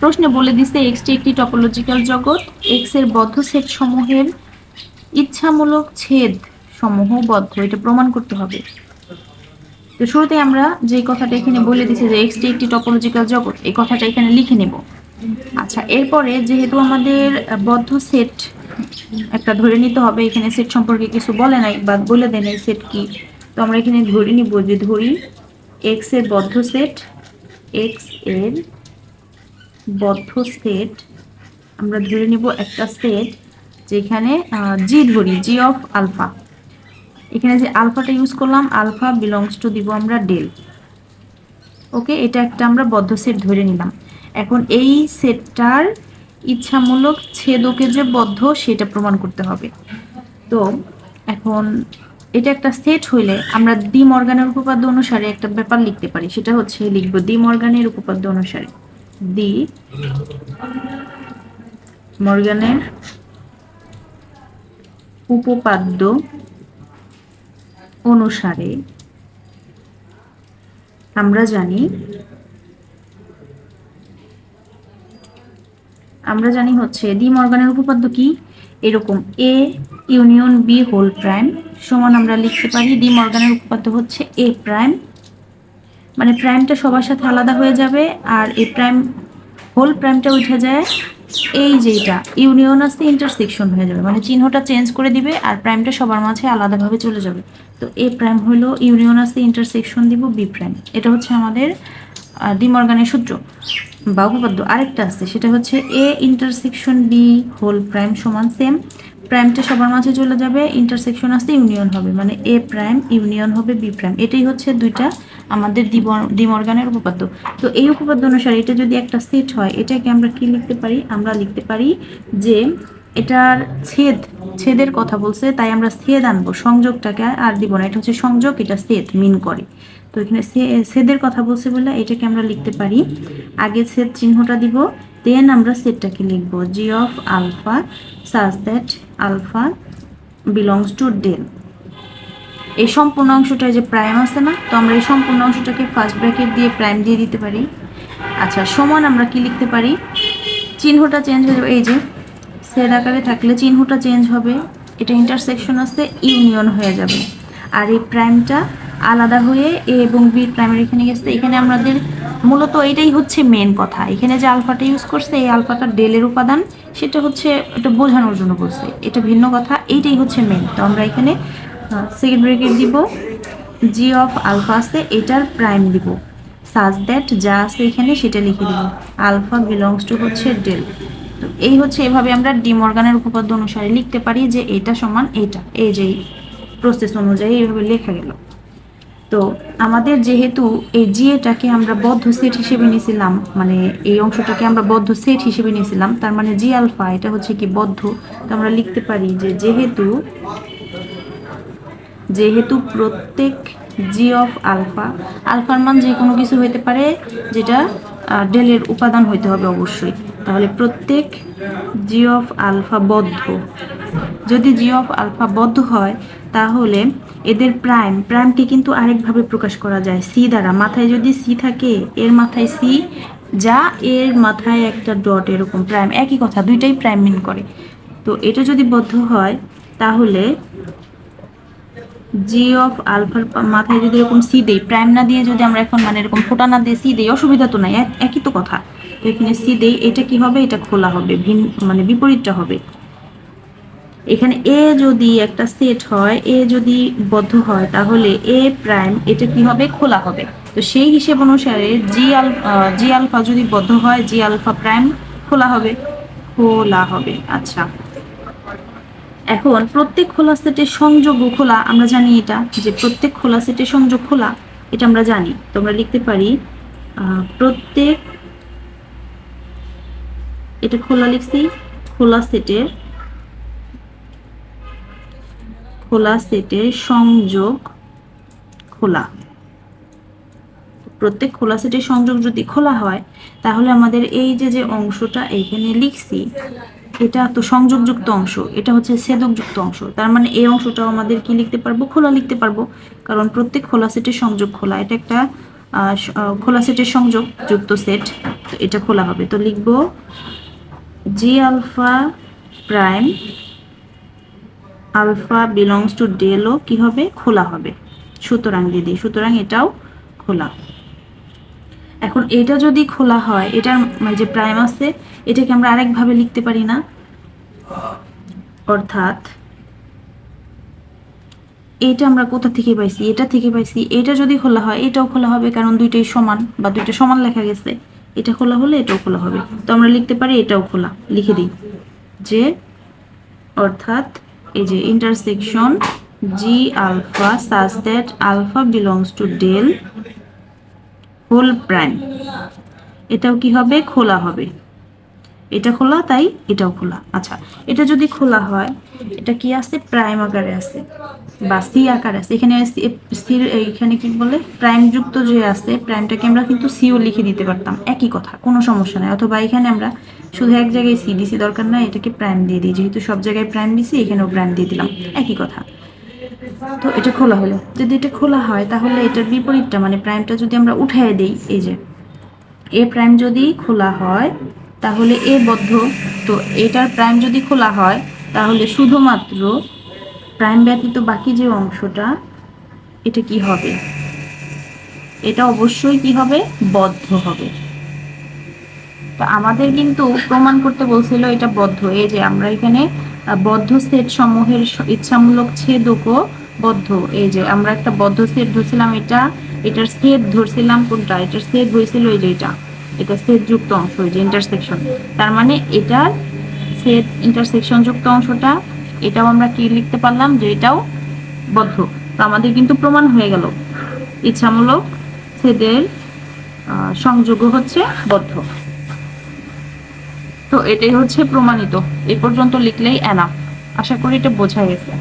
প্রশ্নে বলে দিছে এক্সটি একটি টপোলজিক্যাল জগৎ এক্সের বদ্ধ সেট সমূহের ইচ্ছামূলক ছেদ সমূহ বদ্ধ, এটা প্রমাণ করতে হবে। তো শুরুতে আমরা যে কথাটা এখানে বলে দিছি যে এক্সটি একটি টপোলজিক্যাল জগৎ, এই কথাটা এখানে লিখে নেব। আচ্ছা এরপরে যেহেতু আমাদের বদ্ধ সেট একটা ধরে নিতে হবে, এখানে সেট সম্পর্কে কিছু বলে নাই বা বলে দেন এই সেট কি, তো আমরা এখানে ধরে নিব যে ধরি এক্সের বদ্ধ সেট এক্সের বদ্ধ সেট আমরা ধরে নিব একটা সেট যেখানে জি ধরি জি অফ আলফা এখানে যে আলফাটা ইউজ করলাম আলফা বিলংস টু দিব আমরা ডেল ওকে এটা একটা আমরা বদ্ধ সেট ধরে নিলাম। এখন এই সেটটার ইচ্ছামূলক ছেদকে যে বদ্ধ, সেটা প্রমাণ করতে হবে। তো এখন এটা একটা সেট হইলে আমরা ডি মর্গানের উপপাদ্য অনুসারে একটা ব্যাপার লিখতে পারি। সেটা হচ্ছে লিখব ডি মর্গানের উপপাদ্য অনুসারে। ডি মর্গানের উপপাদ্য অনুসারে আমরা জানি আমরা জানি হচ্ছে ডি মর্গানের উপপাদ্য কি? এরকম A union B whole prime সমান আমরা লিখতে পারি ডি মর্গানের উপপাদ্য হচ্ছে এ প্রাইম মানে প্রাইমটা সবার সাথে আলাদা হয়ে যাবে আর এ প্রাইম হোল প্রাইমটা উঠে যায় এই যেটা ইউনিয়ন আসতে ইন্টারসেকশন হয়ে যাবে। মানে চিহ্নটা চেঞ্জ করে দিবে আর প্রাইমটা সবার মাঝে আলাদাভাবে চলে যাবে। তো এ প্রাইম হলো ইউনিয়ন আসতে ইন্টারসেকশন দিব বি প্রাইম এটা হচ্ছে আমাদের ডিমর্গানের সূত্র। বা উপপাদ্য আরেকটা আছে, সেটা হচ্ছে A intersection B whole prime সমান সেম প্রাইমটা সবার মাঝে চলে যাবে ইন্টারসেকশন আসতে ইউনিয়ন হবে। মানে এ প্রাইম ইউনিয়ন হবে বি প্রাইম এটাই হচ্ছে দুইটা আমাদের ডিমর্গানের উপপাদ্য। তো এই উপপাদ্য অনুসারে এটা যদি একটা সেট হয়, এটাকে আমরা কি লিখতে পারি? আমরা লিখতে পারি যে এটার ছেদ, ছেদের কথা বলছে, তাই আমরা ছেদ আনব, সংযোগটাকে আর দিব না। এটা হচ্ছে সংযোগ, এটা ছেদ, মিন করে। তো এখানে ছেদের কথা বলছে বলে এটাকে আমরা লিখতে পারি। আগে ছেদ চিহ্নটা দিব, দেন আমরা সেটটাকে লিখব G of alpha such that alpha belongs to del এই সম্পূর্ণ অংশটা যে প্রাইম আছে না, তো আমরা এই সম্পূর্ণ অংশটাকে ফার্স্ট ব্র্যাকেট দিয়ে প্রাইম দিয়ে দিতে পারি। আচ্ছা সমান আমরা কি লিখতে পারি? চিহ্নটা চেঞ্জ হয়ে যাবে। এই যে সেট আকারে থাকলে চিহ্নটা চেঞ্জ হবে। এটা ইন্টারসেকশন আসতে ইউনিয়ন হয়ে যাবে। আর এই প্রাইমটা আলাদা হয়ে এ এবং বি প্রাইমের এখানে গেছে। এখানে আমাদের মূলত এটাই হচ্ছে মেন কথা। এখানে যে আলফাটা ইউজ করছে, এই আলফাটা ডেলের উপাদান, সেটা হচ্ছে এটা বোঝানোর জন্য বলছে। এটা ভিন্ন কথা, এইটাই হচ্ছে মেন তো আমরা এখানে সেকেন্ড ব্রেকেট দিব। জি অফ আলফা আছে, এটার প্রাইম দিব। সাজ দ্যাট যা আছে এখানে সেটা লিখে দিব। আলফা বিলংস টু হচ্ছে ডেল তো এই হচ্ছে এভাবে আমরা ডিমর্গানের উপপাদ্য অনুসারে লিখতে পারি যে এটা সমান এটা। এই যে প্রসেস অনুযায়ী এইভাবে লেখা গেল। তো আমাদের যেহেতু এই জিএটাকে আমরা বদ্ধ সেট হিসেবে নিয়েছিলাম মানে এই অংশটাকে আমরা বদ্ধ সেট হিসেবে নিয়েছিলাম, তার মানে জি আলফা এটা হচ্ছে কি বদ্ধ। তো আমরা লিখতে পারি যে যেহেতু যেহেতু প্রত্যেক জি অফ আলফা আলফার মান যে কোনো কিছু হইতে পারে, যেটা ডেলের উপাদান হইতে হবে অবশ্যই। তাহলে প্রত্যেক জি অফ আলফা বদ্ধ। যদি জি অফ আলফা বদ্ধ হয়, তাহলে এদের প্রাইম প্রাইমকে কিন্তু আরেকভাবে প্রকাশ করা যায় সি দ্বারা। মাথায় যদি সি থাকে, এর মাথায় সি যা এর মাথায় একটা ডট এরকম প্রাইম একই কথা, দুইটাই প্রাইম মিন করে। তো এটা যদি বদ্ধ হয়, তাহলে জি অফ আলফার মাথায় যদি এরকম সি দেই প্রাইম না দিয়ে যদি আমরা এখন মানে এরকম ফোটা না দিয়ে সি দেই, অসুবিধা তো নাই একই তো কথা। তো এখানে সি দেই, এটা কি হবে? এটা খোলা হবে, ভিন মানে বিপরীতটা হবে। এখানে এ যদি একটা সেট হয় এ যদি বদ্ধ হয়, তাহলে এ প্রাইম এটা কি হবে? খোলা হবে। তো সেই হিসেব অনুসারে জি আল জি আলফা যদি বদ্ধ হয় জি আলফা প্রাইম খোলা হবে। খোলা হবে। আচ্ছা। এখন প্রত্যেক খোলা সেটের সংযোগ খোলা, আমরা জানি এটা, যে প্রত্যেক খোলা সেটের সংযোগ খোলা, এটা আমরা জানি। তো আমরা লিখতে পারি প্রত্যেক, এটা খোলা লিখছি, খোলা সেটের খোলা সেটের সংযোগ খোলা। প্রত্যেক খোলা সেটের সংযোগ যদি খোলা হয়, তাহলে আমাদের এই যে যে অংশটা এইখানে লিখছি এটা তো সংযোগযুক্ত অংশ, এটা হচ্ছে ছেদকযুক্ত অংশ। তার মানে এই অংশটাও আমাদের কি লিখতে পারব? খোলা লিখতে পারব। কারণ প্রত্যেক খোলা সেটের সংযোগ খোলা। এটা একটা খোলা সেটের সংযোগ যুক্ত সেট, তো এটা খোলা হবে। তো লিখব G alpha prime alpha belongs to ডেলও কি হবে? খোলা হবে। সুতরাং দিদি সুতরাং এটাও খোলা। এখন এটা যদি খোলা হয়, এটার মানে যে প্রাইম আছে, এটাকে আমরা আরেকভাবে লিখতে পারি না। অর্থাৎ, এটা আমরা কোথা থেকে পাইছি? এটা থেকে পাইছি। এটা যদি খোলা হয়, এটাও খোলা হবে, কারণ দুইটাই সমান বা দুইটা সমান লেখা গেছে। এটা খোলা হলে এটাও খোলা হবে। তো আমরা লিখতে পারি এটাও খোলা। লিখে দিই। যে, অর্থাৎ, এই যে intersection G alpha such that alpha belongs to del whole prime এটাও কি হবে? খোলা হবে। এটা খোলা, তাই এটাও খোলা। আচ্ছা এটা যদি খোলা হয়, এটা কি আছে? প্রাইম আকারে আছে বা সি আকারে আছে। এখানে স্থির এখানে কি বলে? প্রাইম যুক্ত যে আছে, প্রাইমটাকে আমরা কিন্তু সিও লিখে দিতে পারতাম। একই কথা, কোনো সমস্যা নাই। অথবা এখানে আমরা শুধু এক জায়গায় সি দিছি, দরকার নাই, এটাকে প্রাইম দিয়ে দিই। যেহেতু সব জায়গায় প্রাইম দিছি, এখানেও প্রাইম দিয়ে দিলাম। একই কথা। তো এটা খোলা হলো। যদি এটা খোলা হয়, তাহলে এটার বিপরীতটা মানে প্রাইমটা যদি আমরা উঠাই দেই, এই যে, এ প্রাইম যদি খোলা হয়, তাহলে এ বদ্ধ। তো এটার প্রাইম যদি খোলা হয়, তাহলে শুধুমাত্র প্রাইম ব্যতীত বাকি যে অংশটা, এটা কি হবে? এটা অবশ্যই কি হবে? বদ্ধ হবে। তো আমাদের কিন্তু প্রমাণ করতে বলছিল এটা বদ্ধ। এই যে আমরা এখানে বদ্ধ সেট সমূহের ইচ্ছামূলক ছেদকও বদ্ধ। এই যে আমরা একটা বদ্ধ সেট ধরছিলাম এটা, এটার সেট ধরছিলাম কোনটা? এটার সেট হয়েছিল এই যে এটা। এটা সেট যুক্ত অংশ, এই যে ইন্টারসেকশন তার মানে এটার সেট ইন্টারসেকশন যুক্ত অংশটা, এটাও আমরা কি লিখতে পারলাম যে এটাও বদ্ধ। তো আমাদের কিন্তু প্রমাণ হয়ে গেল। ইচ্ছামূলক ছেদের সংযোগ হচ্ছে বদ্ধ। তো এটাই হচ্ছে প্রমাণিত। এ পর্যন্ত লিখলেই এনা আশা করি এটা বোঝা গেছে।